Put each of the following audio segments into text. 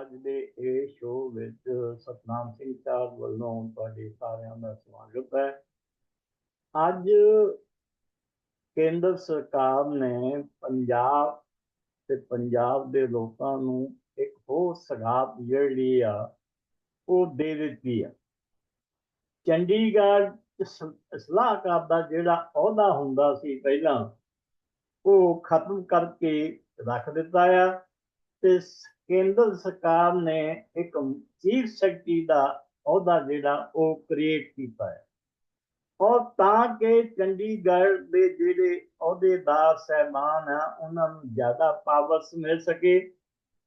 ਅੱਜ ਦੇ ਇਹ ਸ਼ੋਅ ਵਿੱਚ ਸਤਨਾਮ ਸਿੰਘ ਸਾਹਿਬ ਵੱਲੋਂ ਤੁਹਾਡੇ ਸਾਰਿਆਂ ਦਾ ਸਵਾਗਤ ਹੈ। ਅੱਜ ਕੇਂਦਰ ਸਰਕਾਰ ਨੇ ਪੰਜਾਬ ਤੇ ਪੰਜਾਬ ਦੇ ਲੋਕਾਂ ਨੂੰ ਇੱਕ ਹੋਰ ਸਗਾਤ ਜਿਹੜੀ ਆ, ਉਹ ਦੇ ਦਿੱਤੀ ਆ। ਚੰਡੀਗੜ੍ਹ ਸਲਾਹਕਾਰ ਦਾ ਜਿਹੜਾ ਅਹੁਦਾ ਹੁੰਦਾ ਸੀ ਪਹਿਲਾਂ, ਉਹ ਖਤਮ ਕਰਕੇ ਰੱਖ ਦਿੱਤਾ ਆ ਤੇ ਕੇਂਦਰ ਸਰਕਾਰ ਨੇ ਇੱਕ ਚੀਫ ਸੈਕਟਰੀ ਦਾ ਅਹੁਦਾ ਜਿਹੜਾ ਉਹ ਕ੍ਰੀਏਟ ਕੀਤਾ ਹੈ। ਔਰ ਤਾਂ ਕਿ ਚੰਡੀਗੜ੍ਹ ਦੇ ਜਿਹੜੇ ਅਹੁਦੇਦਾਰ ਸਹਿਬਾਨ ਆ, ਉਹਨਾਂ ਨੂੰ ਜ਼ਿਆਦਾ ਪਾਵਰਸ ਮਿਲ ਸਕੇ।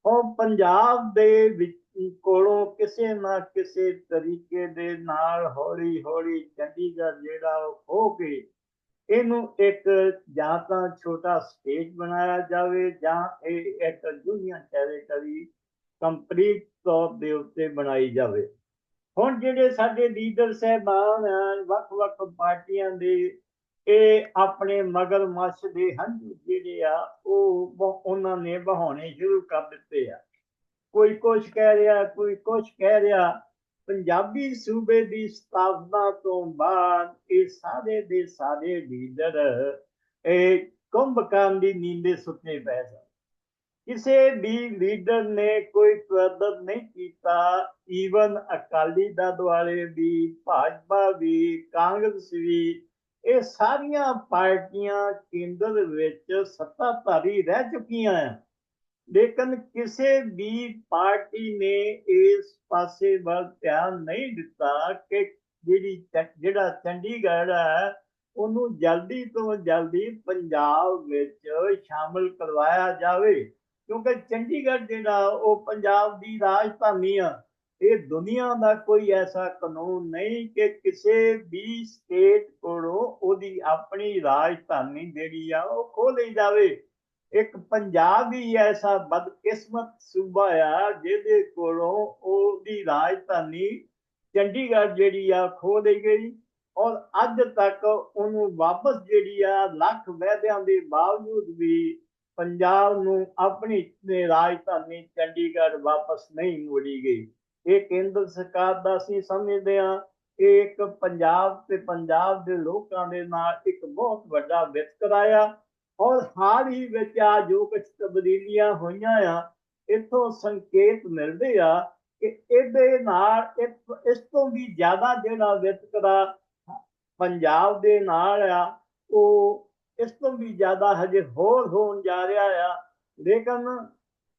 ਔਰ ਪੰਜਾਬ ਦੇ ਵਿੱਚ ਕੋਲੋਂ ਕਿਸੇ ਨਾ ਕਿਸੇ ਤਰੀਕੇ ਦੇ ਨਾਲ ਹੌਲੀ ਹੌਲੀ ਚੰਡੀਗੜ੍ਹ ਜਿਹੜਾ ਉਹ ਖੋ ਕੇ ਇਹਨੂੰ ਇੱਕ ਜਾਂ ਤਾਂ ਛੋਟਾ ਸਟੇਟ ਬਣਾਇਆ ਜਾਵੇ ਜਾਂ ਇਹ ਇੱਕ ਯੂਨੀਅਨ ਟੈਰੀਟਰੀ ਕੰਪਲੀਟ ਤੌਰ ਦੇ ਉੱਤੇ ਬਣਾਈ ਜਾਵੇ। ਹੁਣ ਜਿਹੜੇ ਸਾਡੇ ਲੀਡਰ ਸਹਿਬਾਨ ਵੱਖ-ਵੱਖ ਪਾਰਟੀਆਂ ਦੇ, ਇਹ ਆਪਣੇ ਮਗਰ ਮੱਛ ਦੇ ਹੰਝੂ ਜਿਹੜੇ ਆ, ਉਹ ਬ- ਉਹਨਾਂ ਨੇ ਬਹਾਉਣੇ ਸ਼ੁਰੂ ਕਰ ਦਿੱਤੇ ਆ। ਕੋਈ ਕੁਛ ਕਹਿ ਰਿਹਾ, ਕੋਈ ਕੁਛ ਕਹਿ ਰਿਹਾ ਪੰਜਾਬੀ ਸੂਬੇ ਦੀ ਸਥਾਪਨਾ ਤੋਂ ਬਾਅਦ ਇਹ ਸਾਰੇ ਦੇ ਸਾਰੇ ਲੀਡਰ, ਇਹ ਕੁੰਭਕਰਨ ਦੀ ਨੀਂਦੇ ਸੁੱਤੇ ਪਏ ਸਨ। ਕਿਸੇ ਵੀ ਲੀਡਰ ਨੇ ਕੋਈ ਪ੍ਰਦਰਸ਼ਨ ਨਹੀਂ ਕੀਤਾ। ਈਵਨ ਅਕਾਲੀ ਦਲ ਵਾਲੇ ਵੀ, ਭਾਜਪਾ ਵੀ, ਕਾਂਗਰਸ ਵੀ, ਇਹ ਸਾਰੀਆਂ ਪਾਰਟੀਆਂ ਕੇਂਦਰ ਵਿੱਚ ਸੱਤਾਧਾਰੀ ਰਹਿ ਚੁੱਕੀਆਂ ਆ। ਲੇਕਿਨ ਕਿਸੇ ਵੀ ਪਾਰਟੀ ਨੇ ਇਸ ਪਾਸੇ ਵੱਲ ਧਿਆਨ ਨਹੀਂ ਦਿੱਤਾ ਕਿ ਜਿਹੜੀ ਚ- ਜਿਹੜਾ ਚੰਡੀਗੜ੍ਹ ਹੈ, ਉਹਨੂੰ ਜਲਦੀ ਤੋਂ ਜਲਦੀ ਪੰਜਾਬ ਵਿੱਚ ਸ਼ਾਮਲ ਕਰਵਾਇਆ ਜਾਵੇ। ਕਿਉਂਕਿ ਚੰਡੀਗੜ੍ਹ ਜਿਹੜਾ, ਉਹ ਪੰਜਾਬ ਦੀ ਰਾਜਧਾਨੀ ਆ। ਇਹ ਦੁਨੀਆ ਦਾ ਕੋਈ ਐਸਾ ਕਾਨੂੰਨ ਨਹੀਂ ਕਿ ਕਿਸੇ ਵੀ ਸਟੇਟ ਕੋਲੋਂ ਉਹਦੀ ਆਪਣੀ ਰਾਜਧਾਨੀ ਜਿਹੜੀ ਆ, ਉਹ ਖੋਹ ਲਈ ਜਾਵੇ। ਇੱਕ ਪੰਜਾਬ ਹੀ ਐਸਾ ਬਦਕਿਸਮਤ ਸੂਬਾ ਆ ਜਿਹਦੇ ਕੋਲੋਂ ਉਹਦੀ ਰਾਜਧਾਨੀ ਚੰਡੀਗੜ੍ਹ ਜਿਹੜੀ ਆ ਖੋ ਲਈ ਗਈ ਔਰ ਅੱਜ ਤੱਕ ਉਹਨੂੰ ਵਾਪਸ ਜਿਹੜੀ ਆ ਲੱਖ ਵਾਅਦਿਆਂ ਦੇ ਬਾਵਜੂਦ ਵੀ ਪੰਜਾਬ ਨੂੰ ਆਪਣੀ ਰਾਜਧਾਨੀ ਚੰਡੀਗੜ੍ਹ ਵਾਪਸ ਨਹੀਂ ਮੋੜੀ ਗਈ। ਇਹ ਕੇਂਦਰ ਸਰਕਾਰ ਦਾ ਅਸੀਂ ਸਮਝਦੇ ਹਾਂ, ਇਹ ਇੱਕ ਪੰਜਾਬ ਤੇ ਪੰਜਾਬ ਦੇ ਲੋਕਾਂ ਦੇ ਨਾਲ ਇੱਕ ਬਹੁਤ ਵੱਡਾ ਵਿਤਕਰਾ ਆ। ਔਰ ਹਾਲ ਹੀ ਵਿੱਚ ਆ ਜੋ ਕੁਝ ਤਬਦੀਲੀਆਂ ਹੋਈਆਂ ਆ, ਇਥੋਂ ਸੰਕੇਤ ਮਿਲਦੇ ਆ ਕਿ ਇਹਦੇ ਨਾਲ ਇਸ ਤੋਂ ਵੀ ਜ਼ਿਆਦਾ ਜਿਹੜਾ ਵਿਤਕਰਾ ਪੰਜਾਬ ਦੇ ਨਾਲ ਆ, ਉਹ ਇਸ ਤੋਂ ਵੀ ਜ਼ਿਆਦਾ ਹਜੇ ਹੋਰ ਹੋਣ ਜਾ ਰਿਹਾ ਆ। ਲੇਕਿਨ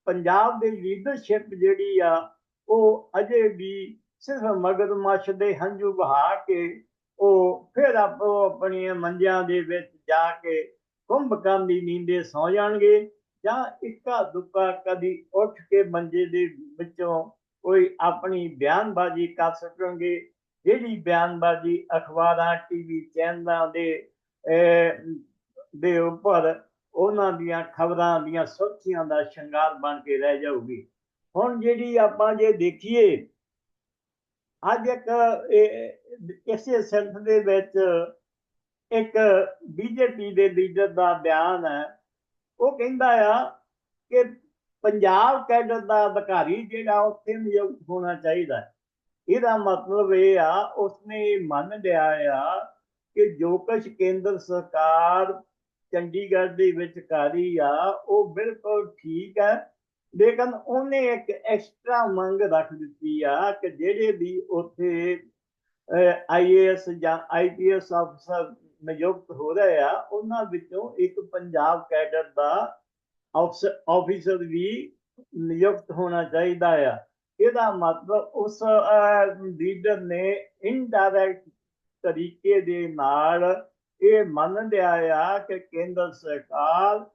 ਪੰਜਾਬ ਦੀ ਲੀਡਰਸ਼ਿਪ ਜਿਹੜੀ ਆ, ਉਹ ਅਜੇ ਵੀ ਸਿਰਫ ਮਗਰਮੱਛ ਦੇ ਹੰਝੂ ਬਹਾ ਕੇ, ਉਹ ਫਿਰ ਆਪੋ ਆਪਣੀਆਂ ਮੰਜਿਆਂ ਦੇ ਵਿੱਚ ਜਾ ਕੇ ਕੁੰਭਕਰਨ ਦੀ ਨੀਂਦੇ ਸੌ ਜਾਣਗੇ ਜਾਂ ਇੱਕਾ ਦੁੱਕਾ ਕਦੀ ਉੱਠ ਕੇ ਮੰਜੇ ਦੇ ਵਿੱਚੋਂ ਕੋਈ ਆਪਣੀ ਬਿਆਨਬਾਜ਼ੀ ਕਰ ਸਕਣਗੇ। ਜਿਹੜੀ ਬਿਆਨਬਾਜ਼ੀ ਅਖਬਾਰਾਂ ਟੀਵੀ ਚੈਨਲਾਂ ਦੇ ਅਹ, ਦੇ ਉੱਪਰ ਉਹਨਾਂ ਦੀਆਂ ਖਬਰਾਂ ਦੀਆਂ ਸੁਰਖੀਆਂ ਦਾ ਸ਼ਿੰਗਾਰ ਬਣ ਕੇ ਰਹਿ ਜਾਊਗੀ। ਹੁਣ ਜਿਹੜੀ ਆਪਾਂ ਜੇ ਦੇਖੀਏ ਅੱਜ ਇੱਕ ਇਹ- ਇਸੇ ਸਿਲਸਿਲੇ ਦੇ ਵਿੱਚ ਇੱਕ ਬੀਜੇਪੀ ਦੇ ਲੀਡਰ ਦਾ ਬਿਆਨ ਹੈ, ਉਹ ਕਹਿੰਦਾ ਆ ਕਿ ਪੰਜਾਬ ਕੈਡਰ ਦਾ ਅਧਿਕਾਰੀ ਜਿਹੜਾ ਉੱਥੇ ਨਿਯੁਕਤ ਹੋਣਾ ਚਾਹੀਦਾ ਇਹਦਾ ਮਤਲਬ ਇਹ ਆ, ਉਸਨੇ ਮੰਨ ਲਿਆ ਆ ਕਿ ਜੋ ਕੁਛ ਕੇਂਦਰ ਸਰਕਾਰ ਚੰਡੀਗੜ੍ਹ ਦੇ ਵਿੱਚ ਕਰ ਰਹੀ ਆ, ਉਹ ਬਿਲਕੁਲ ਠੀਕ ਹੈ, ਲੇਕਿਨ ਉਹਨੇ ਇੱਕ ਐਕਸਟਰਾ ਮੰਗ ਰੱਖ ਦਿੱਤੀ ਆ ਕਿ ਜਿਹੜੇ ਵੀ ਉੱਥੇ ਆਈਏਐਸ ਜਾਂ ਆਈਪੀਐਸ ਅਫਸਰ ਨਿਯੁਕਤ ਹੋ ਰਹੇ ਆ, ਉਹਨਾਂ ਵਿੱਚੋਂ ਇੱਕ ਪੰਜਾਬ ਕੈਡਰ ਦਾ ਆਫੀਸਰ ਵੀ ਨਿਯੁਕਤ ਹੋਣਾ ਚਾਹੀਦਾ ਆ। ਇਹਦਾ ਮਤਲਬ ਉਸ ਲੀਡਰ ਨੇ ਇਨਡਾਇਰੈਕਟ ਤਰੀਕੇ ਦੇ ਨਾਲ ਇਹ ਮੰਨ ਲਿਆ ਆ ਕਿ ਕੇਂਦਰ ਸਰਕਾਰ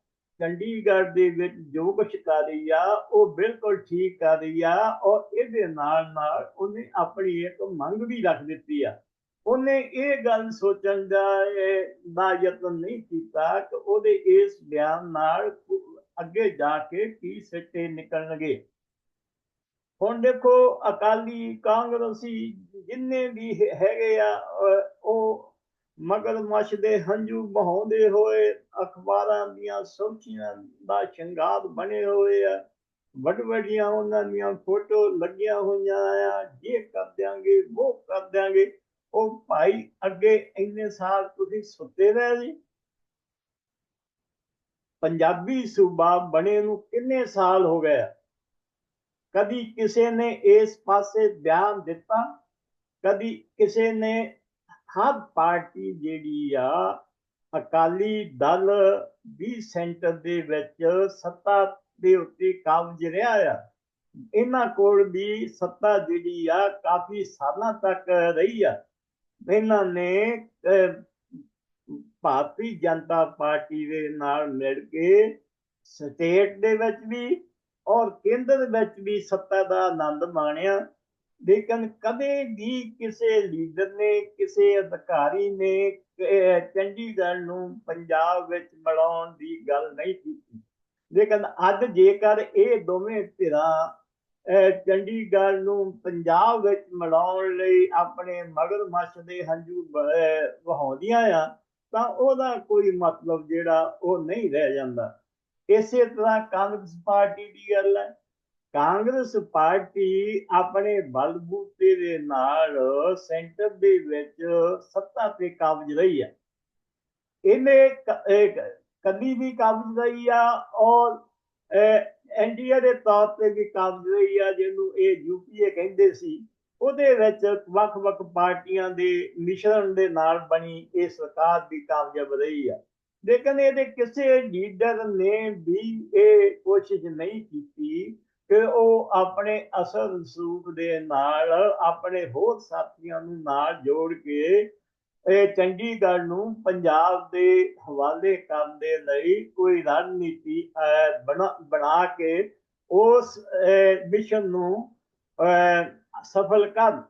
ਚੰਡੀਗੜ੍ਹ ਦੇ ਵਿੱਚ ਜੋ ਕੁਛ ਕਰ ਰਹੀ ਆ, ਉਹ ਬਿਲਕੁਲ ਠੀਕ ਕਰ ਰਹੀ ਆ, ਔਰ ਇਹਦੇ ਨਾਲ ਨਾਲ ਉਹਨੇ ਆਪਣੀ ਇੱਕ ਮੰਗ ਵੀ ਰੱਖ ਦਿੱਤੀ ਆ। ਉਹਨੇ ਇਹ ਗੱਲ ਸੋਚਣ ਦਾ ਦਾ ਯਤਨ ਨਹੀਂ ਕੀਤਾ ਕਿ ਉਹਦੇ ਇਸ ਬਿਆਨ ਨਾਲ ਅੱਗੇ ਜਾ ਕੇ ਕੀ ਸਿੱਟੇ ਨਿਕਲਣਗੇ। ਹੁਣ ਦੇਖੋ, ਅਕਾਲੀ ਕਾਂਗਰਸੀ ਜਿੰਨੇ ਵੀ ਹੈਗੇ ਆ, ਅਹ, ਉਹ ਮਗਰਮੱਛ ਦੇ ਹੰਝੂ ਬਹਾਉਂਦੇ ਹੋਏ, ਅਖਬਾਰਾਂ ਦੀਆਂ ਸੁਰਖੀਆਂ ਦਾ ਸ਼ਿੰਗਾਰ ਬਣੇ ਹੋਏ ਆ। ਵੱਡ ਵੱਡੀਆਂ ਉਹਨਾਂ ਦੀਆਂ ਫੋਟੋ ਲੱਗੀਆਂ ਹੋਈਆਂ ਆ। ਜੇ ਕਰ ਦਿਆਂਗੇ ਉਹ ਕਰ ਦਿਆਂਗੇ। ਉਹ ਭਾਈ ਅੱਗੇ ਇੰਨੇ ਸਾਲ ਤੁਸੀਂ ਸੁੱਤੇ ਰਹੇ ਜੀ। ਪੰਜਾਬੀ ਸੂਬਾ ਬਣੇ ਨੂੰ ਕਿੰਨੇ ਸਾਲ ਹੋ ਗਏ ਕਦੀ ਕਿਸੇ ਨੇ ਇਸ ਪਾਸੇ ਧਿਆਨ ਦਿੱਤਾ? ਕਦੀ ਕਿਸੇ ਨੇ ਹਰ ਪਾਰਟੀ ਜਿਹੜੀ ਆ, ਅਕਾਲੀ ਦਲ ਵੀ ਸੈਂਟਰ ਦੇ ਵਿੱਚ ਸੱਤਾ ਦੇ ਉੱਤੇ ਕਾਬਜ ਰਿਹਾ ਆ। ਇਹਨਾਂ ਕੋਲ ਵੀ ਸੱਤਾ ਜਿਹੜੀ ਆ ਕਾਫੀ ਸਾਲਾਂ ਤੱਕ ਰਹੀ ਆ। ਇਹਨਾਂ ਨੇ ਭਾਰਤੀ ਜਨਤਾ ਪਾਰਟੀ ਦੇ ਨਾਲ ਮਿਲ ਕੇ ਸਟੇਟ ਦੇ ਵਿੱਚ ਵੀ ਔਰ ਕੇਂਦਰ ਵਿੱਚ ਵੀ ਸੱਤਾ ਦਾ ਆਨੰਦ ਮਾਣਿਆ। ਲੇਕਿਨ ਕਦੇ ਵੀ ਕਿਸੇ ਲੀਡਰ ਨੇ, ਕਿਸੇ ਅਧਿਕਾਰੀ ਨੇ ਚੰਡੀਗੜ੍ਹ ਨੂੰ ਪੰਜਾਬ ਵਿੱਚ ਮਿਲਾਉਣ ਦੀ ਗੱਲ ਨਹੀਂ ਕੀਤੀ। ਲੇਕਿਨ ਅੱਜ ਜੇਕਰ ਇਹ ਦੋਵੇਂ ਧਿਰਾਂ ਚੰਡੀਗੜ੍ਹ ਨੂੰ ਪੰਜਾਬ ਵਿੱਚ ਮਿਲਾਉਣ ਲਈ ਆਪਣੇ ਮਗਰਮੱਛ ਦੇ ਹੰਝੂ ਵਹਾਉਂਦੀਆਂ ਆ, ਤਾਂ ਉਹਦਾ ਕੋਈ ਮਤਲਬ ਜਿਹੜਾ ਉਹ ਨਹੀਂ ਰਹਿ ਜਾਂਦਾ। ਇਸੇ ਤਰ੍ਹਾਂ ਕਾਂਗਰਸ ਪਾਰਟੀ ਦੀ ਗੱਲ ਹੈ। ਕਾਂਗਰਸ ਪਾਰਟੀ ਆਪਣੇ ਬਲਬੂਤੇ ਦੇ ਨਾਲ ਸੈਂਟਰ ਦੇ ਵਿੱਚ ਸੱਤਾ ਤੇ ਕਾਬਜ ਰਹੀ ਹੈ। ਇਹਨੇ ਕਦੀ ਵੀ ਕਾਬਜ ਰਹੀ ਆ ਔਰ ਐਨਡੀਏ ਦੇ ਤੌਰ ਤੇ ਵੀ ਕਾਬਜ ਆ, ਜਿਹਨੂੰ ਇਹ ਯੂਪੀਏ ਕਹਿੰਦੇ ਸੀ। ਉਹਦੇ ਵਿੱਚ ਵੱਖ-ਵੱਖ ਪਾਰਟੀਆਂ ਦੇ ਮਿਸ਼ਰਣ ਦੇ ਨਾਲ ਬਣੀ ਇਹ ਸਰਕਾਰ ਦੀ ਕਾਮਯਾਬ ਰਹੀ ਆ। ਲੇਕਿਨ ਇਹਦੇ ਕਿਸੇ ਲੀਡਰ ਨੇ ਵੀ ਇਹ ਕੋਸ਼ਿਸ਼ ਨਹੀਂ ਕੀਤੀ ਕਿ ਉਹ ਆਪਣੇ ਅਸਲ ਰਸੂਖ ਦੇ ਨਾਲ, ਆਪਣੇ ਹੋਰ ਸਾਥੀਆਂ ਨੂੰ ਨਾਲ ਜੋੜ ਕੇ ਇਹ ਚੰਡੀਗੜ੍ਹ ਨੂੰ ਪੰਜਾਬ ਦੇ ਹਵਾਲੇ ਕਰਨ ਦੇ ਲਈ ਕੋਈ ਰਣਨੀਤੀ ਬਣਾ ਕੇ ਉਸ ਮਿਸ਼ਨ ਨੂੰ ਸਫਲ ਕਰ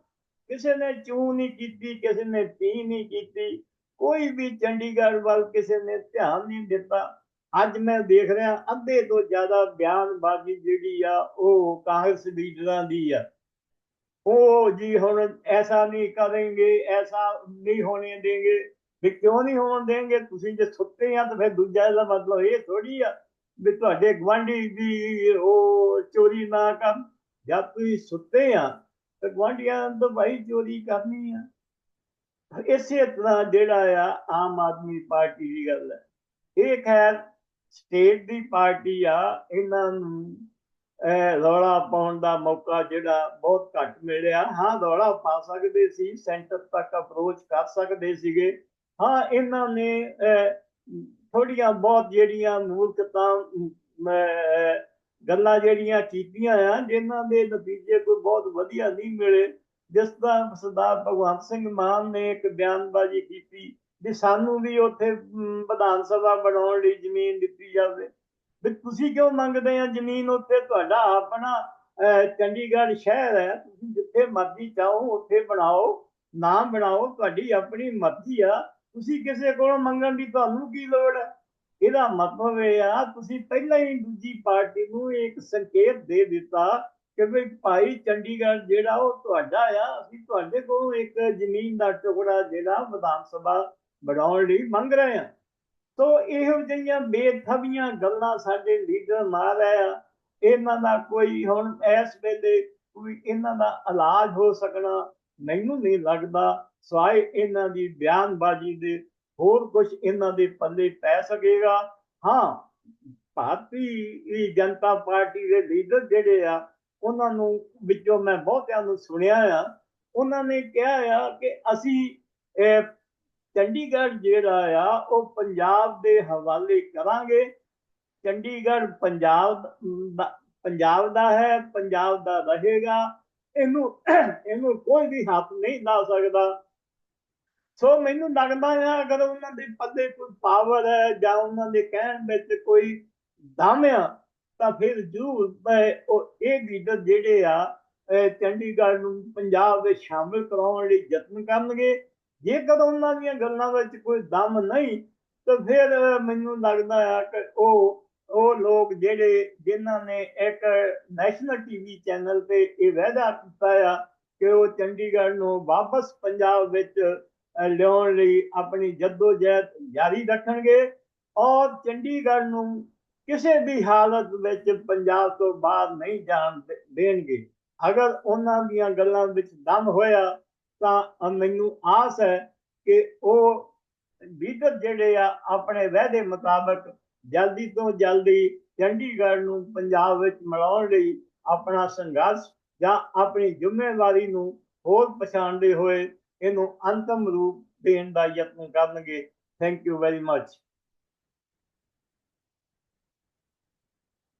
ਕਿਸੇ ਨੇ ਚੂ ਨਹੀਂ ਕੀਤੀ, ਕਿਸੇ ਨੇ ਤੀ ਨਹੀਂ ਕੀਤੀ, ਕੋਈ ਵੀ ਚੰਡੀਗੜ੍ਹ ਵੱਲ ਕਿਸੇ ਨੇ ਧਿਆਨ ਨਹੀਂ ਦਿੱਤਾ। ਅੱਜ ਮੈਂ ਦੇਖ ਰਿਹਾ, ਅੱਧੇ ਤੋਂ ਜ਼ਿਆਦਾ ਬਿਆਨਬਾਜ਼ੀ ਜਿਹੜੀ ਆ, ਉਹ ਕਾਂਗਰਸ ਲੀਡਰਾਂ ਦੀ ਆ। ਉਹ ਜੀ ਹੁਣ ਐਸਾ ਨਹੀਂ ਕਰਾਂਗੇ ਐਸਾ ਨਹੀਂ ਹੋਣੇ ਦੇਂਗੇ ਵੀ ਕਿਉਂ ਨਹੀਂ ਹੋਣ ਦੇਂਗੇ ਤੁਸੀਂ ਜੇ ਸੁੱਤੇ ਆ ਤਾਂ ਫਿਰ ਦੂਜਾ ਇਹਦਾ ਮਤਲਬ ਇਹ ਥੋੜੀ ਆ ਵੀ ਤੁਹਾਡੇ ਗਵਾਂਢੀ ਦੀ ਉਹ ਚੋਰੀ ਨਾ ਕਰਨ। ਜਦ ਤੁਸੀਂ ਸੁੱਤੇ ਆ ਤਾਂ ਗਵਾਂਢੀਆਂ ਤੋਂ ਭਾਈ ਚੋਰੀ ਕਰਨੀ ਆ। ਇਸੇ ਤਰ੍ਹਾਂ ਜਿਹੜਾ ਆ ਆਮ ਆਦਮੀ ਪਾਰਟੀ ਦੀ ਗੱਲ ਹੈ। ਇਹ ਖੈਰ ਸਟੇਟ ਦੀ ਪਾਰਟੀ ਆ, ਇਹਨਾਂ ਨੂੰ ਰੌਲਾ ਪਾਉਣ ਦਾ ਮੌਕਾ ਜਿਹੜਾ ਬਹੁਤ ਘੱਟ ਮਿਲਿਆ। ਹਾਂ, ਰੌਲਾ ਪਾ ਸਕਦੇ ਸੀ ਸੈਂਟਰ ਤੱਕ ਅਪਰੋਚ ਕਰ ਸਕਦੇ ਸੀਗੇ। ਹਾਂ, ਇਹਨਾਂ ਨੇ ਥੋੜੀਆਂ ਬਹੁਤ ਜਿਹੜੀਆਂ ਮੂਰਖਤਾਂ ਗੱਲਾਂ ਜਿਹੜੀਆਂ ਕੀਤੀਆਂ ਆ, ਜਿਨ੍ਹਾਂ ਦੇ ਨਤੀਜੇ ਕੋਈ ਬਹੁਤ ਵਧੀਆ ਨਹੀਂ ਮਿਲੇ। ਜਿਸ ਤਰ੍ਹਾਂ ਸਰਦਾਰ ਭਗਵੰਤ ਸਿੰਘ ਮਾਨ ਨੇ ਇੱਕ ਬਿਆਨਬਾਜ਼ੀ ਕੀਤੀ ਵੀ ਸਾਨੂੰ ਵੀ ਉੱਥੇ ਵਿਧਾਨ ਸਭਾ ਬਣਾਉਣ ਲਈ ਜ਼ਮੀਨ ਦਿੱਤੀ ਜਾਵੇ। ਵੀ ਤੁਸੀਂ ਕਿਉਂ ਮੰਗਦੇ ਆ ਜ਼ਮੀਨ ਉੱਥੇ? ਤੁਹਾਡਾ ਆਪਣਾ ਚੰਡੀਗੜ੍ਹ ਸ਼ਹਿਰ ਹੈ। ਤੁਸੀਂ ਜਿੱਥੇ ਮਰਜ਼ੀ ਚਾਹੋ ਉੱਥੇ ਬਣਾਓ ਨਾ ਬਣਾਓ, ਤੁਹਾਡੀ ਆਪਣੀ ਮਰਜ਼ੀ ਆ। ਤੁਸੀਂ ਕਿਸੇ ਕੋਲੋਂ ਮੰਗਣ ਦੀ ਤੁਹਾਨੂੰ ਕੀ ਲੋੜ ਹੈ? ਇਹਦਾ ਮਤਲਬ ਇਹ ਆ, ਤੁਸੀਂ ਪਹਿਲਾਂ ਹੀ ਦੂਜੀ ਪਾਰਟੀ ਨੂੰ ਇੱਕ ਸੰਕੇਤ ਦੇ ਦਿੱਤਾ ਕਿ ਵੀ ਭਾਈ ਚੰਡੀਗੜ੍ਹ ਜਿਹੜਾ ਉਹ ਤੁਹਾਡਾ ਆ, ਅਸੀਂ ਤੁਹਾਡੇ ਕੋਲੋਂ ਇੱਕ ਜ਼ਮੀਨ ਦਾ ਟੁਕੜਾ ਜਿਹੜਾ ਵਿਧਾਨ ਸਭਾ ਬਣਾਉਣ ਲਈ ਮੰਗ ਰਹੇ ਹਾਂ। ਸੋ ਇਹੋ ਜਿਹੀਆਂ ਬੇਥਬੀਆਂ ਗੱਲਾਂ ਸਾਡੇ ਲੀਡਰ ਮਾਰ ਰਹੇ ਇਹਨਾਂ ਦਾ ਕੋਈ ਹੁਣ ਇਸ ਵੇਲੇ ਕੋਈ ਇਹਨਾਂ ਦਾ ਇਲਾਜ ਹੋ ਸਕਣਾ ਮੈਨੂੰ ਨਹੀਂ ਲੱਗਦਾ। ਸਵਾਏ ਇਹਨਾਂ ਦੀ ਬਿਆਨਬਾਜ਼ੀ ਦੇ ਹੋਰ ਕੁਝ ਇਹਨਾਂ ਦੇ ਪੱਲੇ ਪੈ ਸਕੇਗਾ। ਹਾਂ, ਭਾਰਤੀ ਜਨਤਾ ਪਾਰਟੀ ਦੇ ਲੀਡਰ ਜਿਹੜੇ ਆ, ਉਹਨਾਂ ਨੂੰ ਵਿੱਚੋਂ ਮੈਂ ਬਹੁਤਿਆਂ ਨੂੰ ਸੁਣਿਆ ਆ। ਉਹਨਾਂ ਨੇ ਕਿਹਾ ਆ ਕਿ ਅਸੀਂ ਚੰਡੀਗੜ੍ਹ ਜਿਹੜਾ ਆ, ਉਹ ਪੰਜਾਬ ਦੇ ਹਵਾਲੇ ਕਰਾਂਗੇ। ਚੰਡੀਗੜ੍ਹ ਪੰਜਾਬ ਦਾ ਪੰਜਾਬ ਦਾ ਹੈ, ਪੰਜਾਬ ਦਾ ਰਹੇਗਾ। ਇਹਨੂੰ ਇਹਨੂੰ ਕੋਈ ਵੀ ਹੱਥ ਨਹੀਂ ਲਾ ਸਕਦਾ। ਸੋ ਮੈਨੂੰ ਲੱਗਦਾ ਆ, ਅਗਰ ਉਹਨਾਂ ਦੇ ਪੱਲੇ ਕੋਈ ਪਾਵਰ ਹੈ ਜਾਂ ਉਹਨਾਂ ਦੇ ਕਹਿਣ ਵਿੱਚ ਕੋਈ ਦਮ ਆ, ਤਾਂ ਫਿਰ ਜਰੂਰ ਉਹ, ਇਹ ਲੀਡਰ ਜਿਹੜੇ ਆ ਚੰਡੀਗੜ੍ਹ ਨੂੰ ਪੰਜਾਬ ਵਿੱਚ ਸ਼ਾਮਿਲ ਕਰਾਉਣ ਲਈ ਯਤਨ ਕਰਨਗੇ। ਜੇਕਰ ਉਹਨਾਂ ਦੀਆਂ ਗੱਲਾਂ ਵਿੱਚ ਕੋਈ ਦਮ ਨਹੀਂ, ਤਾਂ ਫਿਰ ਮੈਨੂੰ ਲੱਗਦਾ ਆ ਕਿ ਉਹ ਉਹ ਲੋਕ ਜਿਹੜੇ, ਜਿਨ੍ਹਾਂ ਨੇ ਇੱਕ ਨੈਸ਼ਨਲ ਟੀਵੀ ਚੈਨਲ ਤੇ ਇਹ ਵਾਅਦਾ ਕੀਤਾ ਆ ਕਿ ਉਹ ਚੰਡੀਗੜ੍ਹ ਨੂੰ ਵਾਪਸ ਪੰਜਾਬ ਵਿੱਚ ਲਿਆਉਣ ਲਈ ਆਪਣੀ ਜਦੋਜਹਿਦ ਜਾਰੀ ਰੱਖਣਗੇ ਔਰ ਚੰਡੀਗੜ੍ਹ ਨੂੰ ਕਿਸੇ ਵੀ ਹਾਲਤ ਵਿੱਚ ਪੰਜਾਬ ਤੋਂ ਬਾਹਰ ਨਹੀਂ ਜਾਣ ਦੇ- ਦੇਣਗੇ। ਅਗਰ ਉਹਨਾਂ ਦੀਆਂ ਗੱਲਾਂ ਵਿੱਚ ਦਮ ਹੋਇਆ ਤਾਂ ਮੈਨੂੰ ਆਸ ਹੈ ਕਿ ਉਹ ਲੀਡਰ ਜਿਹੜੇ ਆ ਆਪਣੇ ਵਾਅਦੇ ਮੁਤਾਬਕ ਜਲਦੀ ਤੋਂ ਜਲਦੀ ਚੰਡੀਗੜ੍ਹ ਨੂੰ ਪੰਜਾਬ ਵਿੱਚ ਮਿਲਾਉਣ ਲਈ ਆਪਣਾ ਸੰਘਰਸ਼ ਜਾਂ ਆਪਣੀ ਜ਼ਿੰਮੇਵਾਰੀ ਨੂੰ ਹੋਰ ਪਛਾਣਦੇ ਹੋਏ ਇਹਨੂੰ ਅੰਤਮ ਰੂਪ ਦੇਣ ਦਾ ਯਤਨ ਕਰਨਗੇ। Thank you very much